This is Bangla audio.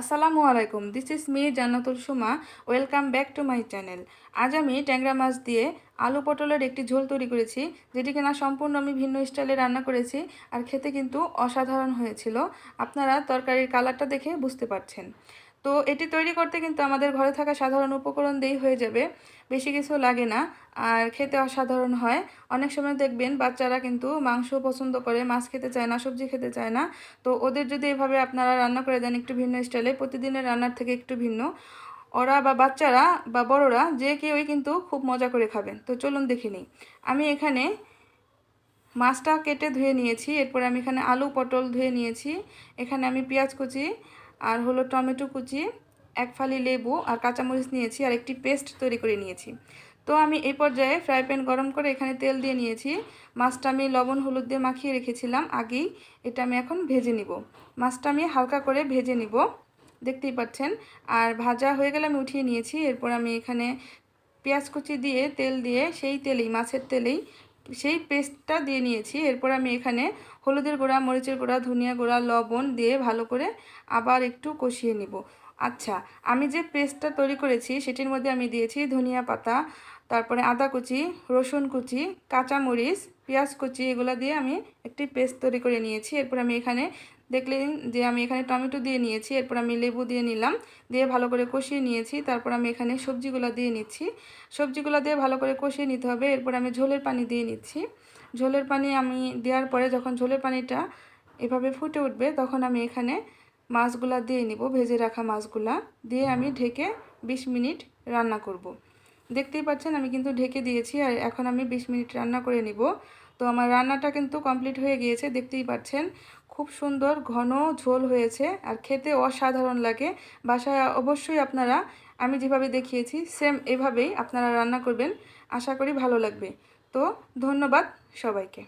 আসসালামু আলাইকুম this is me Jannatul Suma welcome back to my channel আজ আমি ট্যাংরা মাছ দিয়ে আলু পটলের একটি ঝোল তৈরি করেছি, যেটি কিনা সম্পূর্ণ আমি ভিন্ন স্টাইলে রান্না করেছি আর খেতে কিন্তু অসাধারণ হয়েছিল। আপনারা তরকারির কালারটা দেখে বুঝতে পারছেন। তো এটি তৈরি করতে কিন্তু আমাদের ঘরে থাকা সাধারণ উপকরণ দিয়েই হয়ে যাবে। বেশি কিছু লাগে না, আর খেতে অসাধারণ হয়। অনেক সময় দেখবেন বাচ্চারা কিন্তু মাংস পছন্দ করে, মাছ খেতে চায় না, সবজি খেতে চায় না। তো ওদের যদি এভাবে আপনারা রান্না করে দেন একটু ভিন্ন স্টাইলে, প্রতিদিনের রান্নার থেকে একটু ভিন্ন। ওরা বা বাচ্চারা বা বড়রা যে কেউই কিন্তু খুব মজা করে খাবেন। তো চলুন দেখে নিই। আমি এখানে মাছটা কেটে ধুয়ে নিয়েছি, এরপর আমি এখানে আলু পটল ধুয়ে নিয়েছি। এখানে আমি পেঁয়াজ কুচি আর হলো টমেটো কুচি, এক ফালি লেবু আর কাঁচামরিচ নিয়েছি আর একটি পেস্ট তৈরি করে নিয়েছি। তো আমি এই পর্যায়ে ফ্রাই প্যান গরম করে এখানে তেল দিয়ে নিয়েছি। মাছটা আমি লবণ, হলুদ দিয়ে মাখিয়ে রেখেছিলাম আগেই। এটা আমি এখন ভেজে নিব। মাছটা আমি হালকা করে ভেজে নিব। দেখতেই পাচ্ছেন। আর ভাজা হয়ে গেলে আমি উঠিয়ে নিয়েছি। এরপর আমি এখানে পেঁয়াজ কুচি দিয়ে তেল দিয়ে সেই তেলেই, মাছের তেলেই সেই পেস্টটা দিয়ে নিয়েছি। এরপর আমি এখানে হলুদের গুঁড়া, মরিচের গুঁড়া, ধনিয়া গুঁড়া, লবণ দিয়ে ভালো করে আবার একটু কষিয়ে নিব। আচ্ছা আমি যে পেস্টটা তৈরি করেছি সেটির মধ্যে আমি দিয়েছি ধনিয়া পাতা, তারপরে আদা কুচি, রসুন কুচি, কাঁচামরিচ, পেঁয়াজ কুচি, এগুলো দিয়ে আমি একটি পেস্ট তৈরি করে নিয়েছি। এরপর আমি এখানে দেখলেন যে আমি এখানে টমেটো দিয়ে নিয়েছি, এরপর আমি লেবু দিয়ে নিলাম, দিয়ে ভালো করে কষিয়ে নিয়েছি, তারপর আমি এখানে সবজিগুলো দিয়ে নিচ্ছি। সবজিগুলো দিয়ে ভালো করে কষিয়ে নিতে হবে, এরপর আমি ঝোলের পানি দিয়ে নিচ্ছি। ঝোলের পানি আমি দেওয়ার পরে যখন ঝোলের পানিটা এভাবে ফুটে উঠবে, তখন আমি এখানে মাছগুলা দিয়ে নিব, ভেজে রাখা মাছগুলা, দিয়ে আমি ঢেকে ২০ মিনিট রান্না করব। দেখতেই পাচ্ছেন আমি কিন্তু ঢেকে দিয়েছি, আর এখন আমি ২০ মিনিট রান্না করে নিব। তো আমার রান্নাটা কিন্তু কমপ্লিট হয়ে গিয়েছে, দেখতেই পাচ্ছেন। খুব সুন্দর ঘন ঝোল হয়েছে আর খেতে অসাধারণ লাগে। বাসায় অবশ্যই আপনারা, আমি যেভাবে দেখিয়েছি সেম এভাবেই আপনারা রান্না করবেন। আশা করি ভালো লাগবে। তো ধন্যবাদ সবাইকে।